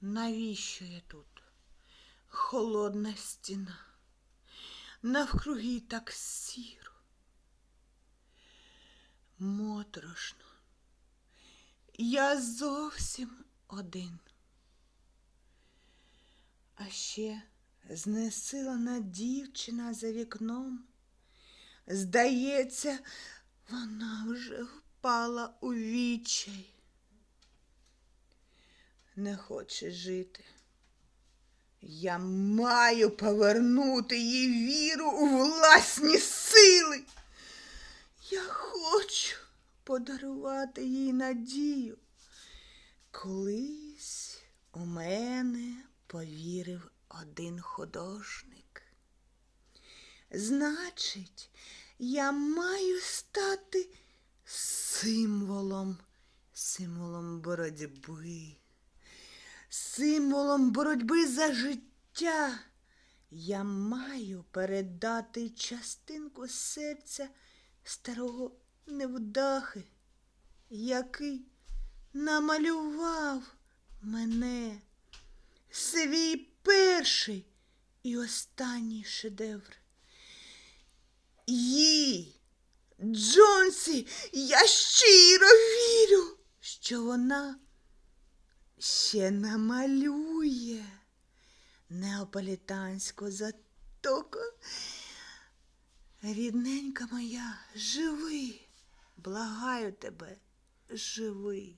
Навіщо я тут? Холодна стіна. Навкруги так сіро. Моторошно. Я зовсім один. А ще знесилена дівчина за вікном. Здається, вона вже впала у відчай. Не хоче жити. Я маю повернути їй віру у власні сили. Я хочу подарувати їй надію. Колись у мене повірив один художник. Значить, я маю стати символом, символом боротьби, символом боротьби за життя. Я маю передати частинку серця старого невдахи, який намалював мене свій перший і останній шедевр. Їй, Джонсі, я щиро вірю, що вона ще намалює неаполітанську затоку. Рідненька моя, живи, благаю тебе, живи.